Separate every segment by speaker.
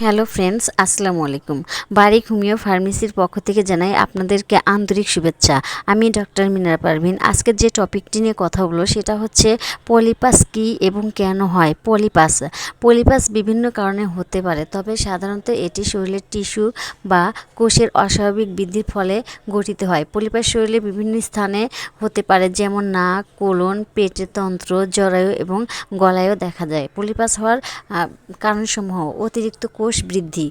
Speaker 1: Hello friends, আসসালামু আলাইকুম। বারিক homeo ফার্মেসির পক্ষ থেকে জানাই আপনাদেরকে আন্তরিক শুভেচ্ছা। আমি ডক্টর মিনার পারভিন। আজকের যে টপিকটি নিয়ে কথা বলব সেটা হচ্ছে পলিপাস কী এবং কেন হয়? পলিপাস। পলিপাস বিভিন্ন কারণে হতে পারে, তবে সাধারণত এটি শরীরের টিস্যু বা কোষের অস্বাভাবিক বৃদ্ধির ফলে গঠিত হয়। পলিপাস শরীরে বিভিন্ন স্থানে হতে পারে, যেমন নাক, কোলন, পেটের তন্ত্র, জরায়ু এবং গলায়ও দেখা যায়। পলিপাস হওয়ার কারণসমূহ অতিরিক্ত কোষ বৃদ্ধি।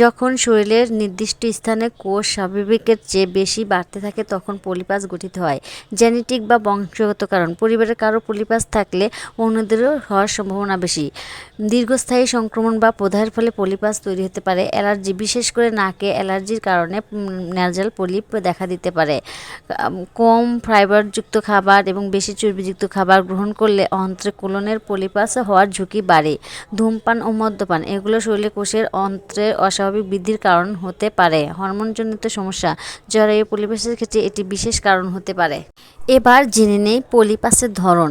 Speaker 1: যখন শরীরের নির্দিষ্ট স্থানে কোষ স্বাভাবিকের চেয়ে বেশি বাড়তে থাকে, তখন পলিপাস গঠিত হয়। জেনেটিক বা বংশগত কারণ। পরিবারের কারও পলিপাস থাকলে অন্যদেরও হওয়ার সম্ভাবনা বেশি। দীর্ঘস্থায়ী সংক্রমণ বা প্রদাহের ফলে পলিপাস তৈরি হতে পারে। অ্যালার্জি, বিশেষ করে নাকে অ্যালার্জির কারণে ন্যাজাল পলিপ দেখা দিতে পারে। কম ফাইবারযুক্ত খাবার এবং বেশি চর্বিযুক্ত খাবার গ্রহণ করলে অন্ত্রে কোলনের পলিপাস হওয়ার ঝুঁকি বাড়ে। ধূমপান ও মদ্যপান, এগুলো শরীরে কোষের অন্ত্রের অস্বাভাবিক বৃদ্ধির কারণ হতে পারে। হরমোনজনিত সমস্যা, জরায়ু পলিপাসের ক্ষেত্রে এটি বিশেষ কারণ হতে পারে। এবার জেনে নেই পলিপাসের ধরন।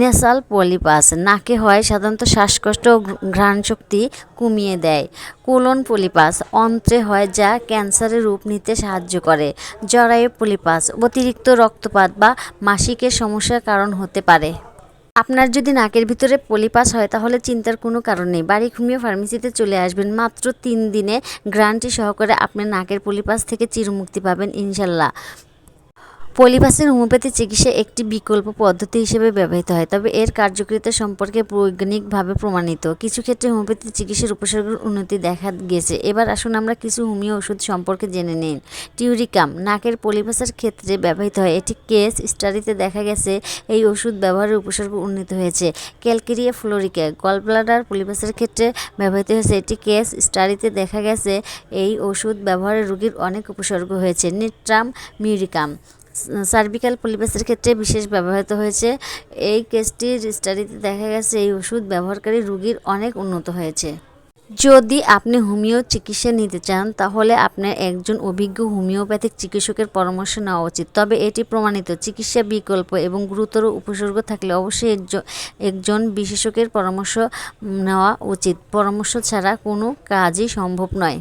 Speaker 1: নেসাল পলিপাস, নাকে হয় সাধারণত শ্বাসকষ্ট ও ঘ্রাণশক্তি কমিয়ে দেয়। কোলন পলিপাস, অন্ত্রে হয় যা ক্যান্সারের রূপ নিতে সাহায্য করে। জরায়ু পলিপাস, অতিরিক্ত রক্তপাত বা মাসিকের সমস্যার কারণ হতে পারে। আপনার যদি নাকের ভিতরে পলিপাস হয়, তাহলে চিন্তার কোনো কারণ নেই। বাড়ি ঘুমিয়ে ফার্মেসিতে চলে আসবেন। মাত্র তিন দিনে গ্রান্টি সহকারে আপনি নাকের পলিপাস থেকে চিরমুক্তি পাবেন, ইনশাল্লাহ। পলিপাসের হোমিওপ্যাথি চিকিৎসা একটি বিকল্প পদ্ধতি হিসেবে ব্যবহৃত হয়, তবে এর কার্যকারিতা সম্পর্কে বৈজ্ঞানিকভাবে প্রমাণিত। কিছু ক্ষেত্রে হোমিওপ্যাথি চিকিৎসার উপসর্গের উন্নতি দেখা গেছে। এবার আসুন আমরা কিছু হোমিও ওষুধ সম্পর্কে জেনে নিন টিউরিকাম, নাকের পলিপাসের ক্ষেত্রে ব্যবহৃত হয়। এটি কেস স্টাডিতে দেখা গেছে, এই ওষুধ ব্যবহারের উপসর্গ উন্নীত হয়েছে। ক্যালকেরিয়া ফ্লোরিকা, গলব্লাডার পলিপাসের ক্ষেত্রে ব্যবহৃত হয়েছে। এটি কেস স্টাডিতে দেখা গেছে, এই ওষুধ ব্যবহারে রোগীর অনেক উপসর্গ হয়েছে। নিট্রাম মিউরিকাম সার্ভিক্যাল পলিপাসের ক্ষেত্রে বিশেষ ব্যবহৃত হয়েছে। এই কেসটির স্টাডিতে দেখা গেছে এই ওষুধ ব্যবহারকারী রুগীর অনেক উন্নত হয়েছে। যদি আপনি হোমিও চিকিৎসা নিতে চান, তাহলে আপনার একজন অভিজ্ঞ হোমিওপ্যাথিক চিকিৎসকের পরামর্শ নেওয়া উচিত। তবে এটি প্রমাণিত, চিকিৎসা বিকল্প এবং গুরুতর উপসর্গ থাকলে অবশ্যই একজন বিশেষজ্ঞের পরামর্শ নেওয়া উচিত। পরামর্শ ছাড়া কোনো কাজই সম্ভব নয়।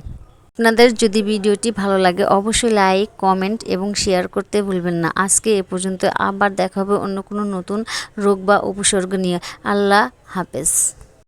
Speaker 1: আপনাদের যদি ভিডিওটি ভালো লাগে, অবশ্যই লাইক, কমেন্ট এবং শেয়ার করতে ভুলবেন না। আজকে এ পর্যন্ত আবার দেখা হবে অন্য কোনো নতুন রোগ বা উপসর্গ নিয়ে। আল্লাহ হাফেজ।